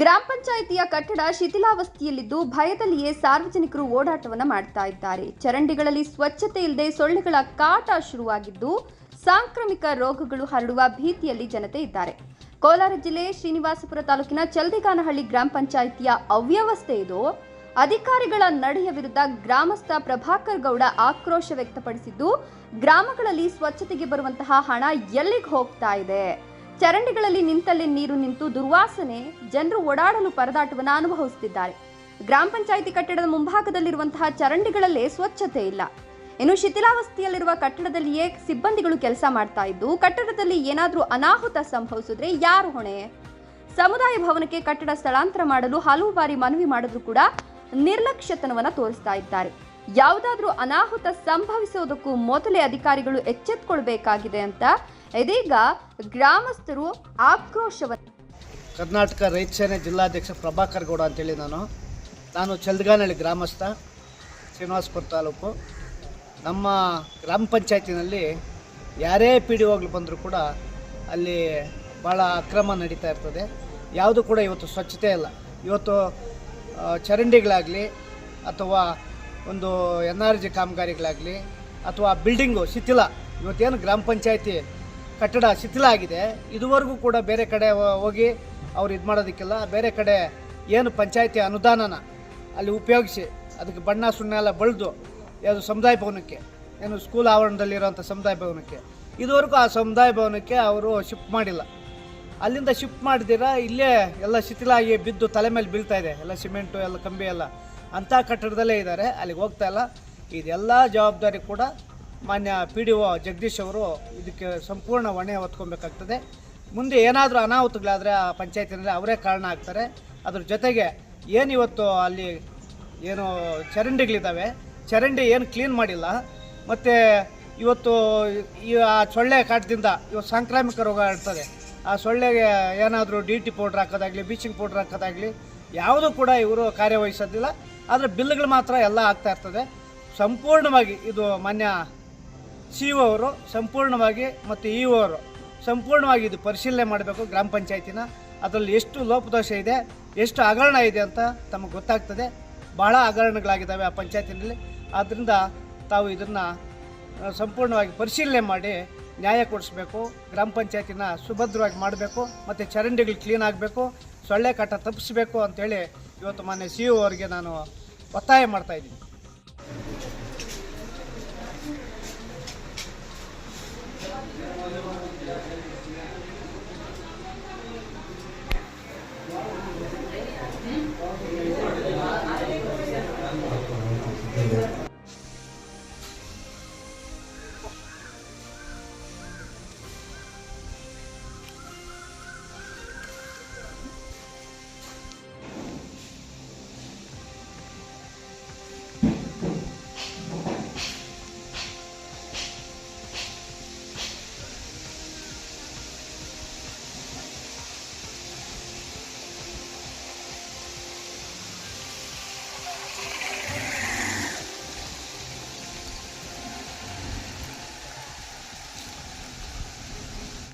ಗ್ರಾಮ ಪಂಚಾಯಿತಿಯ ಕಟ್ಟಡ ಶಿಥಿಲಾವಸ್ಥೆಯಲ್ಲಿದ್ದು ಭಯದಲ್ಲಿಯೇ ಸಾರ್ವಜನಿಕರು ಓಡಾಟವನ್ನು ಮಾಡ್ತಾ ಇದ್ದಾರೆ. ಚರಂಡಿಗಳಲ್ಲಿ ಸ್ವಚ್ಛತೆ ಇಲ್ಲದೆ ಸೊಳ್ಳೆಗಳ ಕಾಟ ಶುರುವಾಗಿದ್ದು ಸಾಂಕ್ರಾಮಿಕ ರೋಗಗಳು ಹರಡುವ ಭೀತಿಯಲ್ಲಿ ಜನತೆ ಇದ್ದಾರೆ. ಕೋಲಾರ ಜಿಲ್ಲೆ ಶ್ರೀನಿವಾಸಪುರ ತಾಲೂಕಿನ ಚಲ್ದಿಗಾನಹಳ್ಳಿ ಗ್ರಾಮ ಪಂಚಾಯಿತಿಯ ಅವ್ಯವಸ್ಥೆ ಇದು. ಅಧಿಕಾರಿಗಳ ನಡೆಯ ವಿರುದ್ಧ ಗ್ರಾಮಸ್ಥ ಪ್ರಭಾಕರ್ ಗೌಡ ಆಕ್ರೋಶ ವ್ಯಕ್ತಪಡಿಸಿದ್ದು, ಗ್ರಾಮಗಳಲ್ಲಿ ಸ್ವಚ್ಛತೆಗೆ ಬರುವಂತಹ ಹಣ ಎಲ್ಲಿಗೆ ಹೋಗ್ತಾ ಇದೆ? ಚರಂಡಿಗಳಲ್ಲಿ ನಿಂತಲ್ಲೇ ನೀರು ನಿಂತು ದುರ್ವಾಸನೆ ಜನರು ಓಡಾಡಲು ಪರದಾಟವನ್ನು ಅನುಭವಿಸುತ್ತಿದ್ದಾರೆ. ಗ್ರಾಮ ಪಂಚಾಯಿತಿ ಕಟ್ಟಡದ ಮುಂಭಾಗದಲ್ಲಿರುವಂತಹ ಚರಂಡಿಗಳಲ್ಲೇ ಸ್ವಚ್ಛತೆ ಇಲ್ಲ. ಇನ್ನು ಶಿಥಿಲಾವಸ್ಥೆಯಲ್ಲಿರುವ ಕಟ್ಟಡದಲ್ಲಿಯೇ ಸಿಬ್ಬಂದಿಗಳು ಕೆಲಸ ಮಾಡ್ತಾ ಇದ್ದು, ಕಟ್ಟಡದಲ್ಲಿ ಏನಾದರೂ ಅನಾಹುತ ಸಂಭವಿಸಿದ್ರೆ ಯಾರು ಹೊಣೆ? ಸಮುದಾಯ ಭವನಕ್ಕೆ ಕಟ್ಟಡ ಸ್ಥಳಾಂತರ ಮಾಡಲು ಹಲವು ಬಾರಿ ಮನವಿ ಮಾಡಿದ್ರು ಕೂಡ ನಿರ್ಲಕ್ಷ್ಯತನವನ್ನು ತೋರಿಸ್ತಾ ಇದ್ದಾರೆ. ಯಾವುದಾದ್ರೂ ಅನಾಹುತ ಸಂಭವಿಸುವುದಕ್ಕೂ ಮೊದಲೇ ಅಧಿಕಾರಿಗಳು ಎಚ್ಚೆತ್ತುಕೊಳ್ಬೇಕಾಗಿದೆ ಅಂತ ಇದೀಗ ಗ್ರಾಮಸ್ಥರು ಆಕ್ರೋಶವನ್ನು ಕರ್ನಾಟಕ ರೈತ ಸೇನೆ ಜಿಲ್ಲಾಧ್ಯಕ್ಷ ಪ್ರಭಾಕರ್ ಗೌಡ ಅಂತೇಳಿ ನಾನು. ನಾನು ಚಲ್ದಗಾನಹಳ್ಳಿ ಗ್ರಾಮಸ್ಥ, ಶ್ರೀನಿವಾಸಪುರ ತಾಲೂಕು. ನಮ್ಮ ಗ್ರಾಮ ಪಂಚಾಯತಿನಲ್ಲಿ ಯಾರೇ ಪಿ ಡಿ ಒಗಳು ಬಂದರೂ ಕೂಡ ಅಲ್ಲಿ ಭಾಳ ಅಕ್ರಮ ನಡೀತಾ ಇರ್ತದೆ. ಯಾವುದು ಕೂಡ ಇವತ್ತು ಸ್ವಚ್ಛತೆ ಇಲ್ಲ. ಇವತ್ತು ಚರಂಡಿಗಳಾಗಲಿ ಅಥವಾ ಒಂದು ಎನ್ ಆರ್ ಜಿ ಕಾಮಗಾರಿಗಳಾಗಲಿ ಅಥವಾ ಬಿಲ್ಡಿಂಗು ಶಿಥಿಲ, ಇವತ್ತೇನು ಗ್ರಾಮ ಪಂಚಾಯತಿ ಕಟ್ಟಡ ಶಿಥಿಲ ಆಗಿದೆ, ಇದುವರೆಗೂ ಕೂಡ ಬೇರೆ ಕಡೆ ಹೋಗಿ ಅವ್ರು ಇದು ಮಾಡೋದಕ್ಕಿಲ್ಲ. ಬೇರೆ ಕಡೆ ಏನು ಪಂಚಾಯತಿ ಅನುದಾನನ ಅಲ್ಲಿ ಉಪಯೋಗಿಸಿ ಅದಕ್ಕೆ ಬಣ್ಣ ಸುಣ್ಣ ಎಲ್ಲ ಬಳಿದು ಯಾವುದು ಸಮುದಾಯ ಭವನಕ್ಕೆ, ಏನು ಸ್ಕೂಲ್ ಆವರಣದಲ್ಲಿರೋಂಥ ಸಮುದಾಯ ಭವನಕ್ಕೆ, ಇದುವರೆಗೂ ಆ ಸಮುದಾಯ ಭವನಕ್ಕೆ ಅವರು ಶಿಫ್ಟ್ ಮಾಡಿಲ್ಲ. ಅಲ್ಲಿಂದ ಶಿಫ್ಟ್ ಮಾಡಿದಿರ ಇಲ್ಲೇ ಎಲ್ಲ ಶಿಥಿಲ ಆಗಿ ಬಿದ್ದು ತಲೆ ಮೇಲೆ ಬೀಳ್ತಾ ಇದೆ, ಎಲ್ಲ ಸಿಮೆಂಟು, ಎಲ್ಲ ಕಂಬಿ ಎಲ್ಲ. ಅಂಥ ಕಟ್ಟಡದಲ್ಲೇ ಇದ್ದಾರೆ. ಅಲ್ಲಿಗೆ ಹೋಗ್ತಾ ಇಲ್ಲ. ಇದೆಲ್ಲ ಜವಾಬ್ದಾರಿ ಕೂಡ ಮಾನ್ಯ ಪಿ ಡಿ ಒ ಜಗದೀಶ್ ಅವರು ಇದಕ್ಕೆ ಸಂಪೂರ್ಣ ಹೊಣೆ ಹೊತ್ಕೊಬೇಕಾಗ್ತದೆ. ಮುಂದೆ ಏನಾದರೂ ಅನಾಹುತಗಳಾದರೆ ಆ ಪಂಚಾಯತಿನಲ್ಲಿ ಅವರೇ ಕಾರಣ ಆಗ್ತಾರೆ. ಅದ್ರ ಜೊತೆಗೆ ಏನು ಇವತ್ತು ಅಲ್ಲಿ ಏನು ಚರಂಡಿಗಳಿದ್ದಾವೆ, ಚರಂಡಿ ಏನು ಕ್ಲೀನ್ ಮಾಡಿಲ್ಲ. ಮತ್ತು ಇವತ್ತು ಈ ಆ ಸೊಳ್ಳೆ ಕಾಟದಿಂದ ಇವತ್ತು ಸಾಂಕ್ರಾಮಿಕ ರೋಗ ಇರ್ತದೆ. ಆ ಸೊಳ್ಳೆಗೆ ಏನಾದರೂ ಡಿ ಟಿ ಪೌಡ್ರ್ ಹಾಕೋದಾಗಲಿ ಬೀಚಿಂಗ್ ಪೌಡ್ರ್ ಹಾಕೋದಾಗಲಿ ಯಾವುದೂ ಕೂಡ ಇವರು ಕಾರ್ಯವಹಿಸೋದಿಲ್ಲ. ಆದರೆ ಬಿಲ್ಗಳು ಮಾತ್ರ ಎಲ್ಲ ಆಗ್ತಾ ಇರ್ತದೆ. ಸಂಪೂರ್ಣವಾಗಿ ಇದು ಮಾನ್ಯ ಸಿ ಒ ಅವರು ಸಂಪೂರ್ಣವಾಗಿ ಮತ್ತು ಇ ಅವರು ಸಂಪೂರ್ಣವಾಗಿ ಇದು ಪರಿಶೀಲನೆ ಮಾಡಬೇಕು ಗ್ರಾಮ ಪಂಚಾಯತಿನ. ಅದರಲ್ಲಿ ಎಷ್ಟು ಲೋಪದೋಷ ಇದೆ, ಎಷ್ಟು ಹಗರಣ ಇದೆ ಅಂತ ತಮಗೆ ಗೊತ್ತಾಗ್ತದೆ. ಬಹಳ ಹಗರಣಗಳಾಗಿದ್ದಾವೆ ಆ ಪಂಚಾಯತಿನಲ್ಲಿ. ಆದ್ದರಿಂದ ತಾವು ಇದನ್ನು ಸಂಪೂರ್ಣವಾಗಿ ಪರಿಶೀಲನೆ ಮಾಡಿ ನ್ಯಾಯ ಕೊಡಿಸ್ಬೇಕು, ಗ್ರಾಮ ಪಂಚಾಯತಿನ ಸುಭದ್ರವಾಗಿ ಮಾಡಬೇಕು, ಮತ್ತು ಚರಂಡಿಗಳು ಕ್ಲೀನ್ ಆಗಬೇಕು. ಸೊಳ್ಳೆ ಕಾಟ ತಪ್ಪಿಸಬೇಕು ಅಂತೇಳಿ ಇವತ್ತು ಮೊನ್ನೆ ಸಿ ಇ ಅವರಿಗೆ ನಾನು ಒತ್ತಾಯ ಮಾಡ್ತಾಯಿದ್ದೀನಿ Thank.